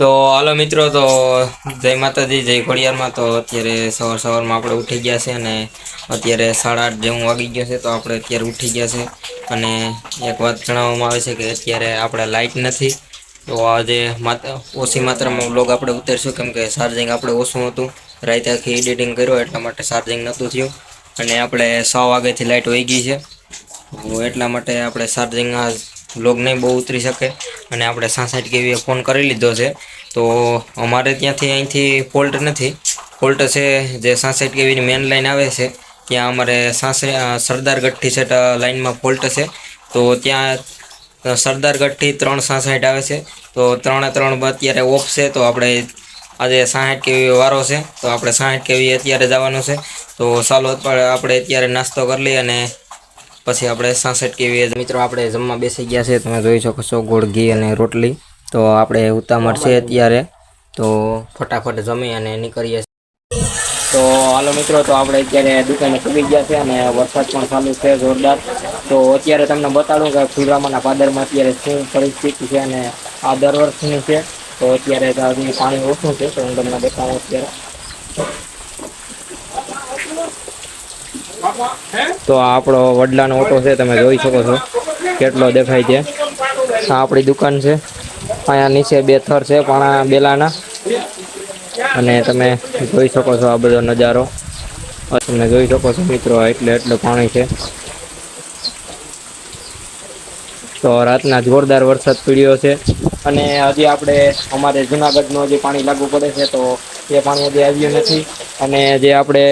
તો હાલો મિત્રો, તો જય માતાજી, જય ખોડિયારમાં તો અત્યારે સવાર સવારમાં આપણે ઉઠી ગયા છે અને અત્યારે સાડા આઠ જેવું વાગી ગયો છે, તો આપણે અત્યારે ઉઠી ગયા છે. અને એક વાત જણાવવામાં આવે છે કે અત્યારે આપણે લાઇટ નથી. તો આજે ઓછી માત્રામાં બ્લોગ આપણે ઉતારીશું, કેમ કે ચાર્જિંગ આપણે ઓછું હતું. રાતે આખી એડિટિંગ કર્યો, એટલા માટે ચાર્જિંગ નહોતું થયું. અને આપણે સો વાગ્યાથી લાઇટ વહી ગઈ છે. એટલા માટે આપણે ચાર્જિંગ બ્લોગ નહીં બહુ ઉતરી શકે. અને આપણે સાસઠ કેવીએ ફોન કરી લીધો છે. તો અમારે ત્યાંથી અહીંથી ફોલ્ટ નથી. ફોલ્ટ છે જે સાસઠ કેવીની મેન લાઇન આવે છે, ત્યાં અમારે સાસે સરદારગઢથી સેટ લાઇનમાં ફોલ્ટ છે. તો ત્યાં સરદારગઢથી ત્રણ સાસઠ આવે છે. તો ત્રણે ત્રણ અત્યારે ઓફ છે, તો આપણે આજે સાઠ કેવી વારો છે, તો આપણે સાઠ કેવી અત્યારે જવાનું છે. તો ચાલો આપણે અત્યારે નાસ્તો કરી લઈએ અને પછી આપણે સાસઠ કેવી મિત્રો, આપણે જમવા બેસી ગયા છે. તમે જોઈ શકો છો ગોળ, ઘી અને રોટલી. તો આપણે ઉતામળ છે અત્યારે. તો ફટાફટ જમી અને નીકળીએ તો હાલો મિત્રો, તો આપણે અત્યારે દુકાને ચૂકી ગયા છે અને વરસાદ પણ ચાલુ છે જોરદાર. તો અત્યારે તમને બતાડું કે ફુલરામાના પાદરમાં અત્યારે શું પરિસ્થિતિ છે અને આ દર વર્ષની છે. તો અત્યારે પાણી ઓછું છે, તો હું તમને બતાવું અત્યારે. તો આપણો વડલાનો ઓટો છે, તમે જોઈ શકો છો. કેટલો દેખાય છે. આપણી દુકાન છે. અહીંયા નીચે બે થર છે, પણ બેલાના. અને તમે જોઈ શકો છો આ બધો નજારો. તમે જોઈ શકો છો મિત્રો એટલે એટલે પાણી છે. તો રાતના જોરદાર વરસાદ પીડ્યો છે. અને હજી આપણે અમારે જુનાગઢનું હજી પાણી લાગુ પડે છે, તો એ પાણી હજી આવ્યું નથી. અને જે આપણે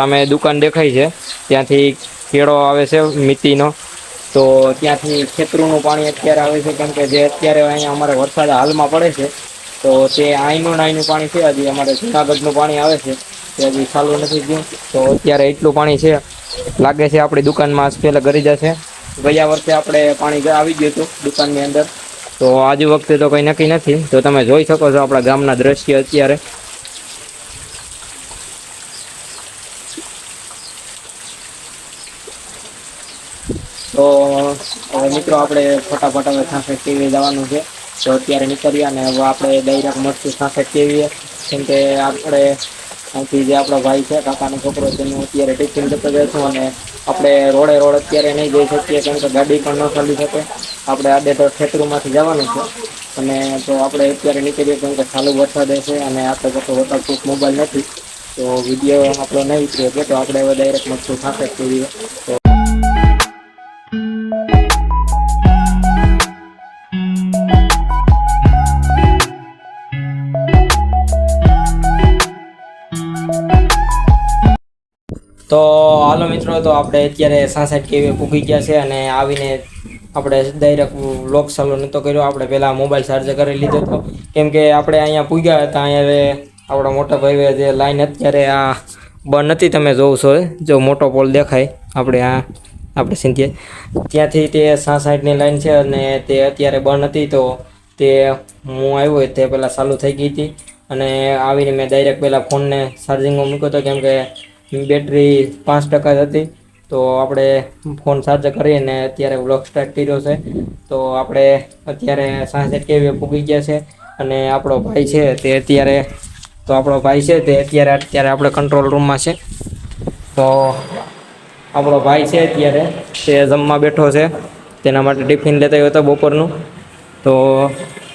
સામે દુકાન દેખાય છે. ત્યાંથી કેળો આવે છે મિત્તીનો. તો ત્યાંથી ખેતરોનું પાણી અત્યારે આવે છે. કેમ કે જે અત્યારે અહીંયા અમારે વરસાદ હાલમાં પડે છે, તો તે આઈનું નાઈનું પાણી છે. હજી અમારે જુનાગઢનું પાણી આવે છે. તે હજી ચાલુ નથી થયું. તો અત્યારે એટલું પાણી છે, લાગે છે આપણી દુકાનમાં પહેલાં ગરી જશે. ગયા વર્ષે આપણે પાણી આવી ગયું હતું દુકાનની અંદર. તો આજ વખતે તો કંઈ નક્કી નથી. તો તમે જોઈ શકો છો આપણા ગામના દ્રશ્ય અત્યારે તો મિત્રો આપણે ફટાફટ હવે સાસઠ કેવી જવાનું છે. તો અત્યારે નીકળીએ અને હવે આપણે ડાયરેક્ટ મળશું સાસઠ કેવીએ. કેમ કે આપણે અહીંથી જે આપણો ભાઈ છે, કાકાનો છોકરો તેનું અત્યારે ટિફિન જતો જઈશું અને આપણે રોડે રોડ અત્યારે નહીં જઈ શકીએ, કેમ કે ગાડી પણ ન ચાલી શકે. આપણે આડે તો ખેતરોમાંથી જવાનું છે. અને તો આપણે અત્યારે નીકળીએ કેમ કે ચાલુ વરસાદ છે અને આપણે કશો વોટરપ્રૂફ મોબાઈલ નથી. તો વીડિયો આપણો નહીં ઉતર્યો છે, તો આપણે હવે ડાયરેક્ટ મળશું સાસઠ કેવીએ. તો તો હાલો મિત્રો, તો આપણે અત્યારે સાંસઠ કેવી પૂગી ગયા છે અને આવીને આપણે ડાયરેક્ટ લોક સલો નહોતો કર્યો. આપણે પહેલાં મોબાઈલ ચાર્જ કરી લીધો હતો. કેમ કે આપણે અહીંયા પૂગ્યા હતા, અહીંયા આપણા મોટા ભાઈએ જે લાઈન અત્યારે આ બંધ નથી, તમે જોવો છો, જો મોટો પોલ દેખાય, આપણે આ, આપણે સિંધીએ ત્યાંથી તે સાસઠની લાઈન છે અને તે અત્યારે બંધ હતી તો તે હું આવ્યો તે પહેલાં ચાલુ થઈ ગઈ હતી. અને આવીને મેં ડાયરેક્ટ પહેલાં ફોનને ચાર્જિંગમાં મૂક્યો હતો, કેમ કે બેટરી પાંચ ટકા જ હતી. તો આપણે ફોન ચાર્જ કરીને અત્યારે વ્લોગ સ્ટાર્ટ કર્યો છે. તો આપણે અત્યારે સાંજે કેવી પૂગી ગયા છે અને આપણો ભાઈ છે તે અત્યારે, તો આપણો ભાઈ છે તે અત્યારે અત્યારે આપણે કંટ્રોલ રૂમમાં છે. તો આપણો ભાઈ છે અત્યારે તે જમવા બેઠો છે. તેના માટે ટિફિન લેતા હતો બપોરનું. તો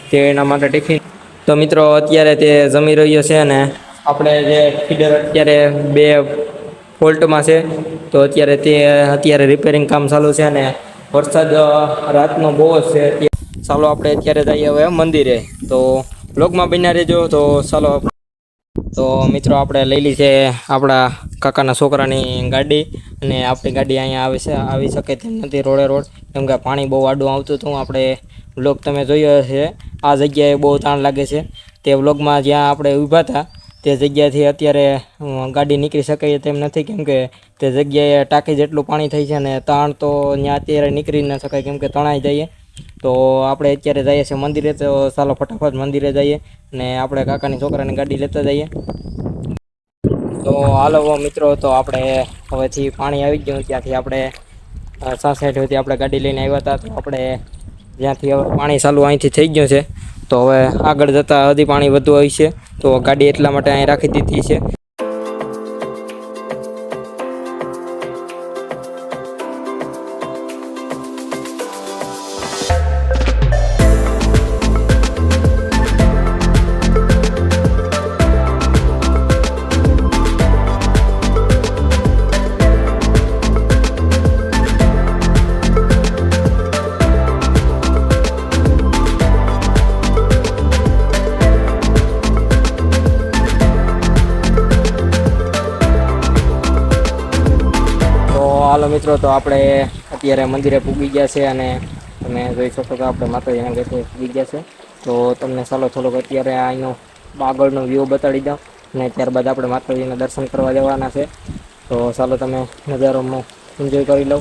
તે એના માટે ટિફિન, તો મિત્રો અત્યારે તે જમી રહ્યો છે અને આપણે જે ફીડર અત્યારે બે ફોલ્ટમાં છે. તો અત્યારે તે, અત્યારે રિપેરિંગ કામ ચાલુ છે અને વરસાદ રાતનો બહુ જ છે. ચાલો આપણે અત્યારે જઈએ હવે મંદિરે. તો બ્લોગમાં બન્યા રહેજો. તો ચાલો તો મિત્રો આપણે લઈ લી છે આપણા કાકાના છોકરાની ગાડી અને આપણી ગાડી અહીંયા આવે છે, આવી શકે તેમ નથી રોડે રોડ. કેમ કે પાણી બહુ આડું આવતું હતું. આપણે વ્લોગ તમે જોયો છે આ જગ્યાએ બહુ તાણ લાગે છે. તે વ્લોગમાં જ્યાં આપણે ઊભા હતા તે જગ્યાથી અત્યારે ગાડી નીકળી શકે તેમ નથી. કેમ કે તે જગ્યાએ ટાંકી જેટલું પાણી થઈ છે અને તાણ તો ત્યાં અત્યારે નીકળી ન શકાય. કેમ કે તણાઈ જઈએ. તો આપણે અત્યારે જઈએ છીએ મંદિરે. તો ચાલો ફટાફટ મંદિરે જઈએ ને આપણે કાકાની છોકરાની ગાડી લેતા જઈએ. તો હાલો મિત્રો, તો આપણે હવેથી પાણી આવી ગયું. ત્યાંથી આપણે સાસઠથી આપણે ગાડી લઈને આવ્યા હતા. તો આપણે જ્યાંથી હવે પાણી ચાલુ અહીંથી થઈ ગયું છે. તો હવે આગળ જતાં હજી પાણી વધુ હોય છે. તો ગાડી એટલા માટે અહીં રાખી દીધી છે. તો આપણે અત્યારે મંદિરે પૂગી ગયા છે અને તમે જોઈ શકો તો આપણે માતાજીના ગેટે પૂગી ગયા છે. તો તમને ચાલો થોડોક અત્યારે અહીંનો આગળનો વ્યૂ બતાડી દઉં અને ત્યારબાદ આપણે માતાજીના દર્શન કરવા જવાના છે. તો ચાલો તમે નજારોમાં એન્જોય કરી લો.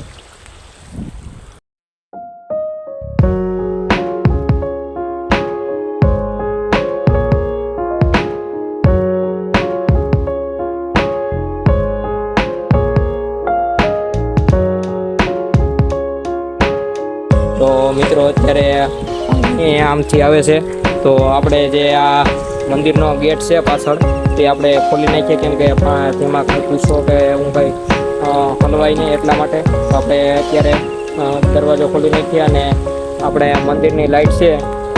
એ આવે છે. તો આપણે જે આ મંદિરનો ગેટ છે પાછળ, તે આપણે ખોલી નાખીએ. કેમ કે તેમાં કંઈ પૂછો કે હું કંઈ હલવાય નહીં એટલા માટે. તો આપણે અત્યારે દરવાજો ખોલી નાખીએ અને આપણે મંદિરની લાઇટ છે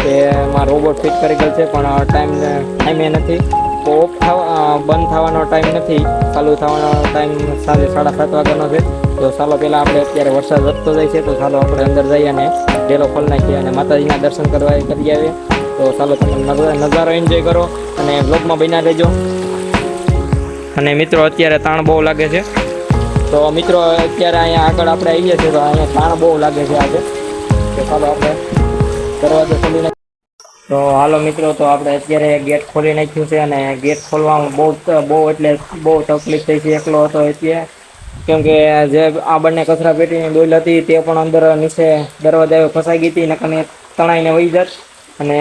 તેમાં રોબોટ ફિટ કરી ગયેલ છે, પણ ટાઈમ, ટાઈમે નથી. તો ઓફ થવા બંધ થવાનો ટાઈમ નથી. ચાલુ થવાનો ટાઈમ સાંજે સાડા સાત વાગ્યાનો છે. તો ચાલો પહેલાં આપણે અત્યારે વરસાદ વધતો જાય છે, તો ચાલો આપણે અંદર જઈએ અને ડેલો ખોલી નાખીએ અને માતાજીના દર્શન કરવા કરી આવીએ. તો ચાલો તમે નજારો એન્જોય કરો અને બ્લોગમાં બન્યા રહેજો. અને મિત્રો, અત્યારે તાણ બહુ લાગે છે. તો મિત્રો, અત્યારે અહીંયા આગળ આપણે આવીએ છીએ, તો અહીંયા તાણ બહુ લાગે છે આજે. તો ચાલો આપણે દરવાજો ખોલી નાખીએ. તો હાલો મિત્રો, તો આપણે અત્યારે ગેટ ખોલી નાખ્યું છે અને ગેટ ખોલવામાં બહુ બહુ એટલે બહુ તકલીફ થઈ છે, એકલો હતો એટલે કેમ કે જે આ બંને કચરા પેટીની ડોલ હતી તે પણ અંદર નીચે દરવાજા ફસાઈ ગઈ હતી, નકર એ તણાઈને વહી જત. અને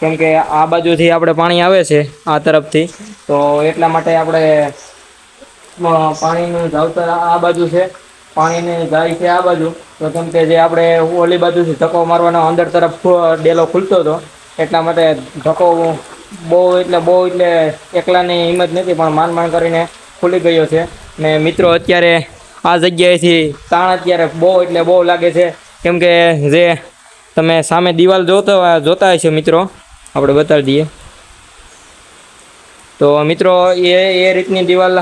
કેમ કે આ બાજુથી આપણે પાણી આવે છે, આ તરફથી. તો એટલા માટે આપણે પાણીનું જાવતર આ બાજુ છે. પાણીને જાય છે આ બાજુ. તો કેમ કે જે આપણે ઓલી બાજુથી ધક્કો મારવાનો અંદર તરફ ડેલો ખુલતો હતો. એટલા માટે ધક્કો બહુ એટલે બહુ એટલે એકલાની હિંમત નથી, પણ માંડ માંડ કરીને ખુલી ગયો છે. ને મિત્રો, અત્યારે આ જગ્યાએથી તાણ અત્યારે બહુ, એટલે બહુ લાગે છે. કેમ કે જે તમે સામે દિવાલ જોતો જોતા હશો મિત્રો. આપણે બતાવી દઈએ. તો મિત્રો, એ એ રીતની દિવાલ,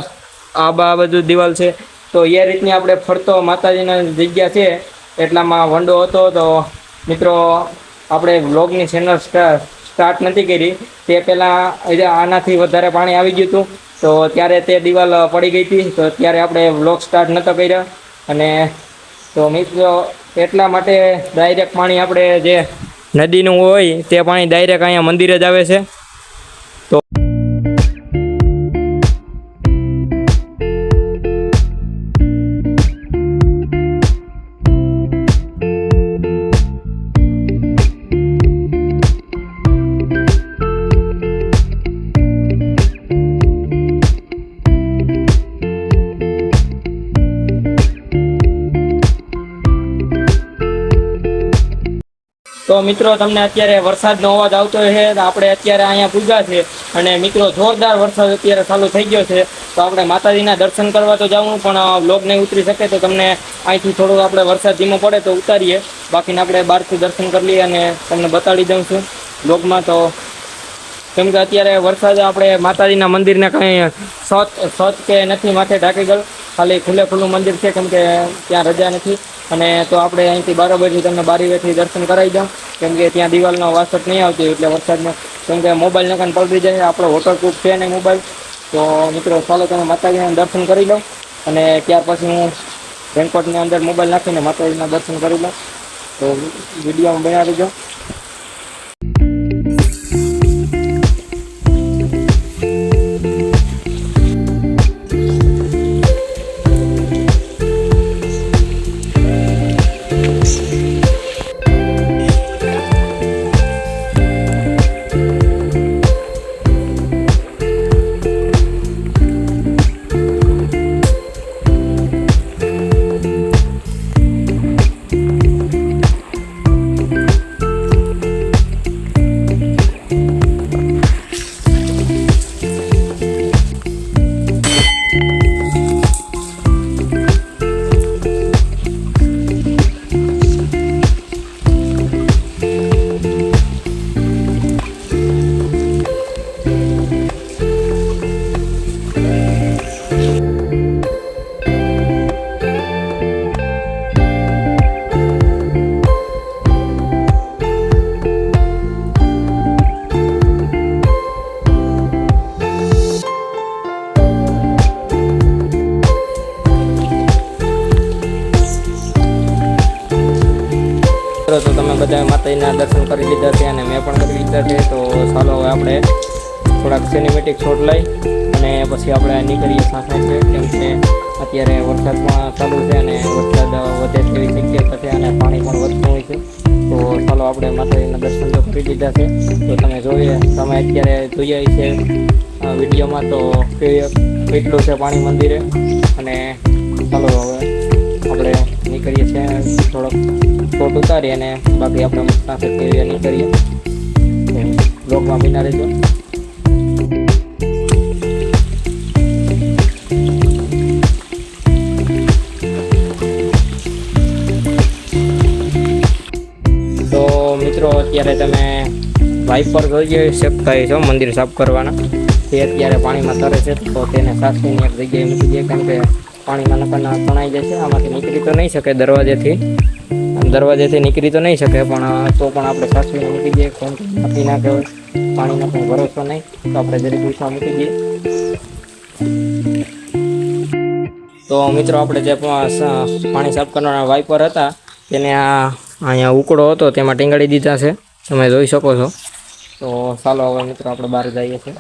આ બા બધું દિવાલ છે. તો એ રીતની આપણે ફરતો માતાજીના જગ્યા છે. એટલામાં વંડો હતો, તો મિત્રો, આપણે વ્લોગની ચેનલ સ્ટાર્ટ નથી કરી. તે પહેલાં આનાથી વધારે પાણી આવી ગયું હતું. તો ત્યારે તે દિવાલ પડી ગઈ હતી. તો ત્યારે આપણે વ્લોગ સ્ટાર્ટ નહોતો કર્યા. અને તો મિત્રો, એટલા માટે ડાયરેક્ટ પાણી આપણે જે નદીનું હોય, તે પાણી ડાયરેક્ટ અહીંયા મંદિરે જ આવે છે. તો તો મિત્રો, તમને અત્યારે વરસાદનો અવાજ આવતો છે આપણે અત્યારે અહીંયા પૂજા છે અને મિત્રો, જોરદાર વરસાદ અત્યારે ચાલુ થઈ ગયો છે. તો આપણે માતાજીના દર્શન કરવા તો જવું પણ બ્લોગ નહીં ઉતરી શકે તો તમને અહીંથી થોડું આપણે વરસાદ ધીમો પડે તો ઉતારીએ. બાકીને આપણે બહારથી દર્શન કરી લઈએ અને તમને બતાડી દઉં છું બ્લોગમાં તો. કેમ કે અત્યારે વરસાદ આપણે માતાજીના મંદિરને કંઈ સત સત કે નથી, માથે ઢાંકી ગયેલ ખાલી ખુલ્લે ખુલ્લું મંદિર છે, કેમ કે ત્યાં રજા નથી. અને તો આપણે અહીંથી બરાબરથી તમને બારીવેથી દર્શન કરાવી દઉં. કેમ કે ત્યાં દિવાલનો વાસટ નહીં આવતી એટલે વરસાદમાં કેમ કે મોબાઈલ નકાન પલટી જાય, આપણો વોટરપ્રૂફ છે નહીં મોબાઈલ. તો મિત્રો, ચાલો તમે માતાજીના દર્શન કરી લો. અને ત્યાર પછી હું રેનકોટની અંદર મોબાઈલ નાખીને માતાજીના દર્શન કરી લઉં. તો વિડીયોમાં બનાવી દેજો બધા માતાજીના દર્શન કરી લીધા છે અને મેં પણ કરી લીધા છે. તો ચાલો હવે આપણે થોડાક સિનેમેટિક શોટ લઈ અને પછી આપણે નીકળીએ છે. કેમ કે અત્યારે વરસાદમાં ચાલુ છે અને વરસાદ વધે તેવી શક્યતા છે અને પાણી પણ વધતું હોય છે. તો ચાલો આપણે માતાજીના દર્શન તો કરી લીધા છે. તો તમે જોઈએ, તમે અત્યારે જોઈએ છે વિડીયોમાં તો કેટલું છે પાણી મંદિરે. અને ચાલો હવે આપણે નીકળીએ છીએ. થોડોક શોટ ઉતારીએ અને બાકી આપણે સાથે કેવી નીકળીએ તો બ્લોગમાં બિના રહેજો. તો મિત્રો, અત્યારે તમે વાઇપર જોઈ શકતા છો મંદિર સાફ કરવાના. તે અત્યારે પાણીમાં તરે છે, તો તેને સાચવીની એક જગ્યાએ મૂકી દઈએ. કારણ કે પાણીમાં નકરના તણાઈ જશે આમાંથી નીકળી તો નહીં શકે દરવાજેથી. દરવાજેથી નીકળી તો નહીં શકે, પણ તો પણ આપણે સાચવીને મૂકી દઈએ કોણ આપી ના કહેવાય. પાણીનો પણ ભરોસો નહીં, તો આપણે જરી ઊંચા મૂકી દઈએ. તો મિત્રો, આપણે જે પાણી સાફ કરવાના વાઇપર હતા, તેને આ અહીંયા ઉકળો હતો, તેમાં ટીંગાડી દીધા છે. તમે જોઈ શકો છો. તો ચાલો હવે મિત્રો, આપણે બહાર જઈએ છીએ.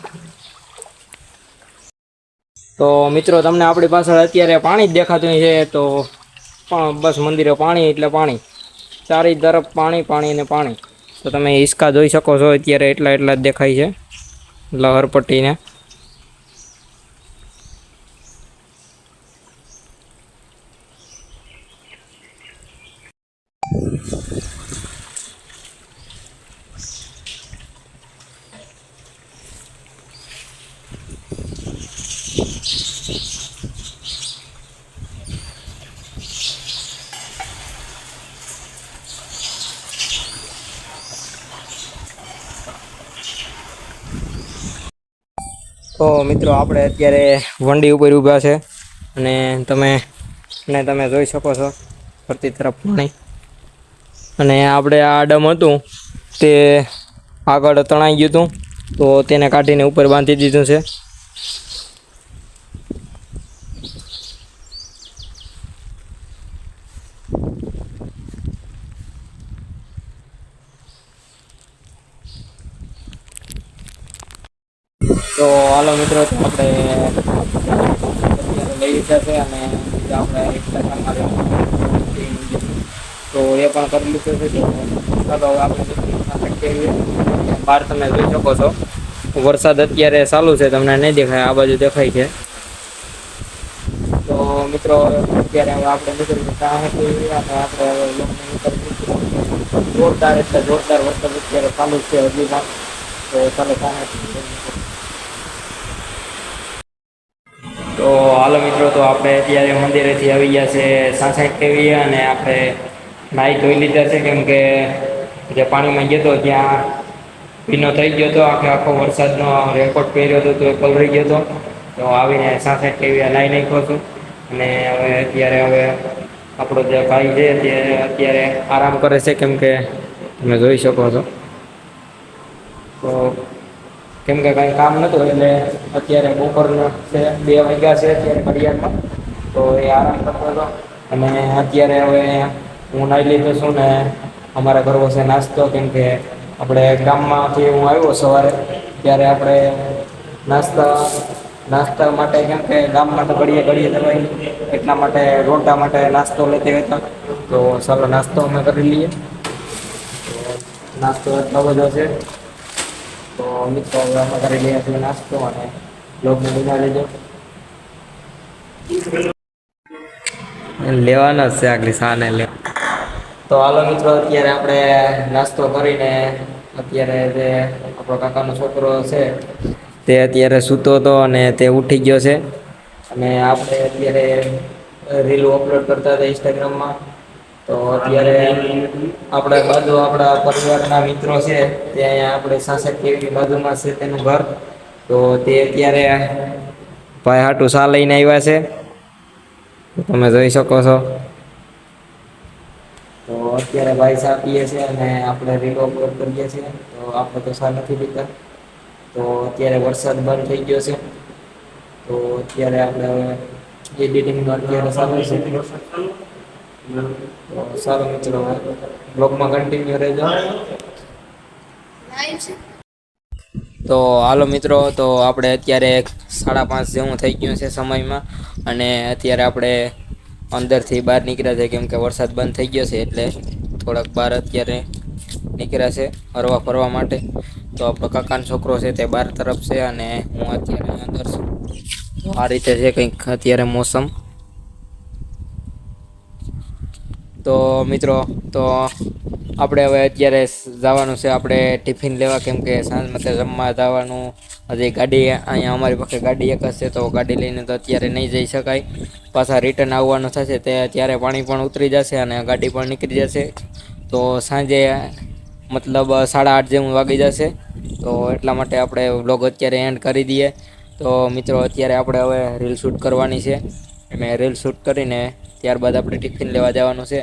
તો મિત્રો, તમને આપણી પાછળ અત્યારે પાણી જ દેખાતું છે, તો પણ બસ મંદિરે પાણી એટલે પાણી. ચારે તરફ પાણી પાણી અને પાણી. તો તમે હિસકા જોઈ શકો છો, અત્યારે એટલા એટલા જ દેખાય છે, લહરપટ્ટીને. તો મિત્રો, આપણે અત્યારે વંડી ઉપર ઊભા છે અને તમે ને તમે જોઈ શકો છો, ફરતી તરફ પાણી. અને આપણે આ ડમ હતું, તે આગળ તણાઈ ગયું હતું, તો તેને કાઢીને ઉપર બાંધી દીધું છે. તો હાલો મિત્રો, તો આપણે અત્યારે લઈ લીધા છે અને બીજા આપણે એક ટકા મારે તો એ પણ કરી લીધું છે તો ચાલો હવે આપણે દૂસરી પાસે કેવીએ. બહાર તમે જોઈ શકો છો, વરસાદ અત્યારે ચાલુ છે, તમને નહીં દેખાય, આ બાજુ દેખાય છે તો મિત્રો, અત્યારે હવે આપણે નીકળી ત્યાં કેવી અને આપણે હવે લોકને નીકળીશું. જોરદાર એટલે જોરદાર વરસાદ અત્યારે ચાલુ છે હજી પણ તો ચાલો ત્યાં તો હાલો મિત્રો, તો આપણે અત્યારે મંદિરેથી આવી ગયા છે સાસઠ કેવી અને આપણે નાહી ધોઈ લીધા છે, કેમ કે જે પાણીમાં ગયો હતો ત્યાં ભીનો થઈ ગયો હતો, આખે આખો વરસાદનો રેકોર્ડ પહેર્યો હતો, તો એ પલળી ગયો હતો. તો આવીને સાસઠ કેવી નાહી નાખ્યો છું. અને હવે અત્યારે હવે આપણો જે ભાઈ છે, તે અત્યારે આરામ કરે છે, કેમ કે તમે જોઈ શકો છો. તો કેમ કે કાંઈ કામ નહોતું એટલે અત્યારે બપોરના છે, બે વાગ્યા છે અત્યારે ઘડિયાળમાં. તો એ આરામ કરતો હતો. અને અત્યારે હવે હું નાહી લીધો છું ને અમારે કરવો છે નાસ્તો, કેમ કે આપણે ગામમાંથી હું આવ્યો સવારે, ત્યારે આપણે નાસ્તા નાસ્તા માટે કેમ કે ગામમાં તો ઘડીએ ઘડીએ દવાઈ એટલા માટે રોટા માટે નાસ્તો લેતી હતા. તો ચાલો નાસ્તો અમે કરી લઈએ. નાસ્તો એટલો બધો છે. તો મિત્રો હવે અમે કરી લઈએ છીએ નાસ્તો અને બ્લોગને બિના લેજો. લેવાનો છે આગલી સાને લે. તો હાલો મિત્રો અત્યારે આપણે નાસ્તો કરીને અત્યારે જે આપણો કાકાનો છોકરો છે તે અત્યારે સૂતો હતો અને તે ઉઠી ગયો છે. અને આપણે અત્યારે રીલો અપલોડ કરતા હતા ઇન્સ્ટાગ્રામમાં તો અત્યારે આપણે બાજુ આપણા પરિવારના મિત્રો છે, તે અહીંયા આપણે સાસક કેવી બાજુમાં છે તેનું ઘર. તો તે અત્યારે ભાઈ હાટુ સા લઈને આવ્યા છે? તમે જોઈ શકો છો. તો અત્યારે ભાઈ સા પીએ છે અને આપણે રીલો અપલોડ કરીએ છીએ. તો આપણે તો સા નથી પીતા. તો અત્યારે વરસાદ બંધ થઈ ગયો છે. તો અત્યારે આપણે એડિટિંગ અત્યારે ચાલુ છે. સારું મિત્રો બ્લોગમાં કન્ટિન્યુ રહેજો. તો હાલો મિત્રો, તો આપણે અત્યારે સાડા પાંચ જેવું થઈ ગયું છે સમયમાં, અને અત્યારે આપણે અંદરથી બહાર નીકળ્યા છે, કેમ કે વરસાદ બંધ થઈ ગયો છે, એટલે થોડાક બહાર અત્યારે નીકળ્યા છે ફરવા ફરવા માટે. તો આપણો કાકાનો છોકરો છે તે બહાર તરફ છે, અને હું અત્યારે અંદર છું. આ રીતે છે કંઈક અત્યારે મોસમ તો મિત્રો, તો આપણે હવે અત્યારે જવાનું છે આપણે ટિફિન લેવા, કેમ કે સાંજ માટે જમવા જવાનું. હજી ગાડી, અહીંયા અમારી પાસે ગાડી એક છે, તો ગાડી લઈને તો અત્યારે નહીં જઈ શકાય. પાછા રિટર્ન આવવાનું થશે, તે ત્યારે પાણી પણ ઉતરી જશે અને ગાડી પણ નીકળી જશે. તો સાંજે મતલબ સાડા આઠ જેવું વાગી જશે. તો એટલા માટે આપણે વ્લોગ અત્યારે એન્ડ કરી દઈએ. તો મિત્રો, અત્યારે આપણે હવે રીલ શૂટ કરવાની છે. મેં રીલ શૂટ કરીને ત્યારબાદ આપણે ટિફિન લેવા જવાનું છે.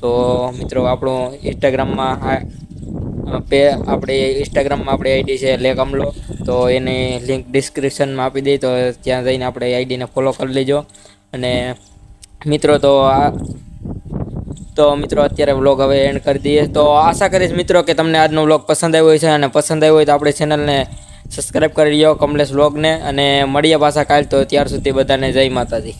તો મિત્રો, આપણું ઇન્સ્ટાગ્રામમાં પે, આપણે ઇન્સ્ટાગ્રામમાં આપણી આઈડી છે લેક અમલો. તો એની લિંક ડિસ્ક્રિપ્શનમાં આપી દઈ, તો ત્યાં જઈને આપણે આઈડીને ફોલો કરી લેજો. અને મિત્રો, તો આ, તો મિત્રો, અત્યારે વ્લોગ હવે એન્ડ કરી દઈએ. તો આશા કરીશ મિત્રો કે તમને આજનો વ્લોગ પસંદ આવ્યો છે અને પસંદ આવ્યો હોય તો આપણી ચેનલને સબસ્ક્રાઈબ કરી લ્યો કમલેશ વ્લોગને અને મળીએ પાછા કાલ, તો ત્યાર સુધી બધાને જય માતાજી.